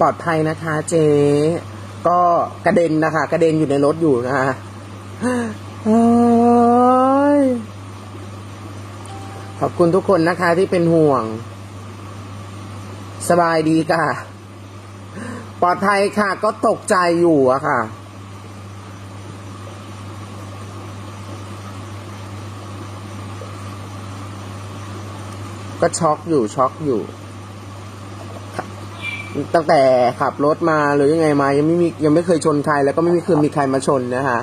ปลอดภัยนะคะเจ๊ก็กระเด็นนะคะ กระเด็นอยู่ในรถอยู่นะคะอขอบคุณทุกคนนะคะที่เป็นห่วง สบายดีค่ะ ปลอดภัยค่ะ ก็ตกใจอยู่อะค่ะก็ช็อกอยู่ช็อกอยู่ ตั้งแต่ขับรถมาหรือยังไงมา ยังไม่มียังไม่เคยชนใครแล้วก็ไม่มีเคยมีใครมาชนนะคะ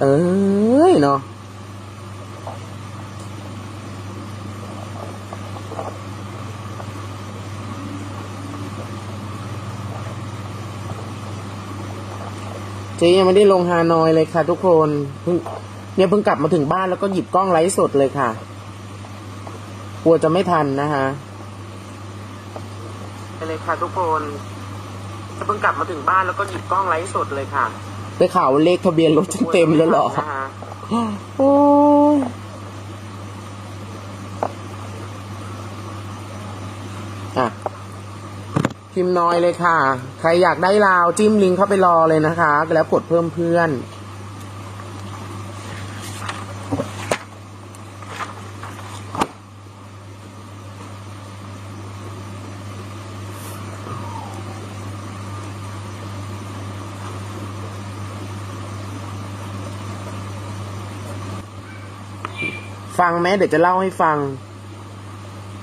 เอ้ยเนาะเจ๊ยังไม่ได้ลงฮานอยเลยค่ะ ทุกคนเพิ่งเนี่ยเพิ่งกลับมาถึงบ้านแล้วก็หยิบกล้องไลฟ์สดเลยค่ะ กลัวจะไม่ทันนะคะ ไปเลยค่ะทุกคนเพิ่งกลับมาถึงบ้านแล้วก็หยิบกล้องไลฟ์สดเลยค่ะได้ข่าวว่าเลขทะเบียนรถฉันเต็มแล้วเหรอโอ้ยอะพิมพ์น้อยเลยค่ะ ใครอยากได้ลาวจิ้มลิงก์เข้าไปรอเลยนะคะ แล้วกดเพิ่มเพื่อน ฟังไหมเดี๋ยวจะเล่าให้ฟัง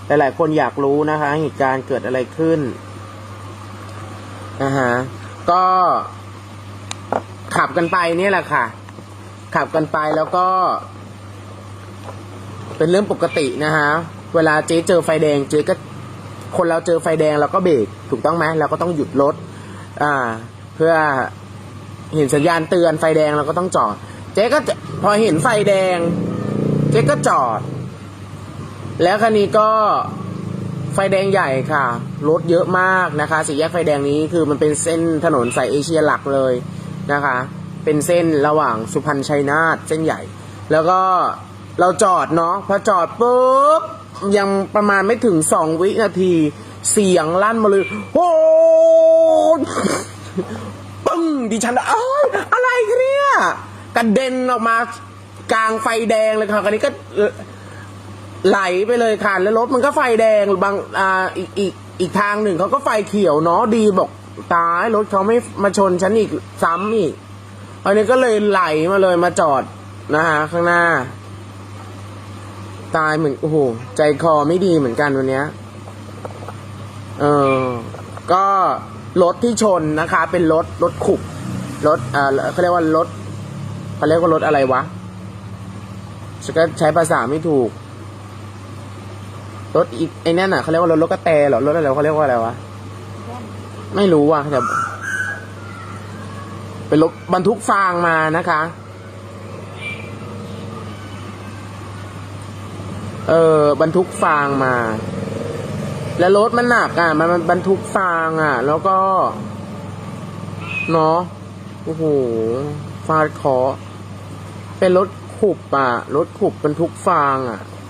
หลาย ๆ คนอยากรู้นะคะ เหตุการณ์เกิดอะไรขึ้นนะฮะก็ขับกันไปเนี่ยแหละค่ะ ขับกันไปแล้วก็ เป็นเรื่องปกตินะฮะเวลาเจ๊เจอไฟแดงเจ๊ก็คนเราเจอไฟแดงเราก็เบรกถูกต้องไหมเราก็ต้องหยุดรถอ่า เพื่อเห็นสัญญาณเตือนไฟแดงเราก็ต้องจอด เจ๊ก็พอเห็นไฟแดง เจ๊ก็จอด แล้วคันนี้ก็ไฟแดงใหญ่ค่ะ รถเยอะมากนะคะสี่แยกไฟแดงนี้คือมันเป็นเส้นถนนสายเอเชียหลักเลยนะคะ เป็นเส้นระหว่างสุพรรณชัยนาทเส้นใหญ่ แล้วก็เราจอดเนาะพอจอดปุ๊บยังประมาณไม่ถึงสองวินาที เสียงลั่นมาเลยโอ้ปึ้งดิฉันอ้ยอะไรเนี่ยกระเด็นออกมา กลางไฟแดงเลยค่ะคันนี้ก็ไหลไปเลยค่ะแล้วรถมันก็ไฟแดงบางอ่าอีกอีกอีกทางหนึ่งเขาก็ไฟเขียวเนาะดีบอกตายรถเขาไม่มาชนฉันอีกซ้ำอีกอันนี้ก็เลยไหลมาเลยมาจอดนะฮะข้างหน้า ตายเหมือนโอ้โหใจคอไม่ดีเหมือนกันวันเนี้ยเออก็รถที่ชนนะคะ เป็นรถรถขุบรถเอ่อเขาเรียกว่ารถเขาเรียกว่ารถอะไรวะ ฉันก็ใช้ภาษาไม่ถูก รถอีไอ้นั่นน่ะเขาเรียกว่ารถรถกระแตเหรอ รถอะไรเขาเรียกว่าอะไรวะ ไม่รู้ว่ะแต่เป็นรถบรรทุกฟางมานะคะ เออบรรทุกฟางมา แล้วรถมันหนักอะ มันมันบรรทุกฟางอะ แล้วก็ เนาะ โอ้โหฟาดคอเป็นรถ ขุบอะรถขุบบรรทุกฟางอะ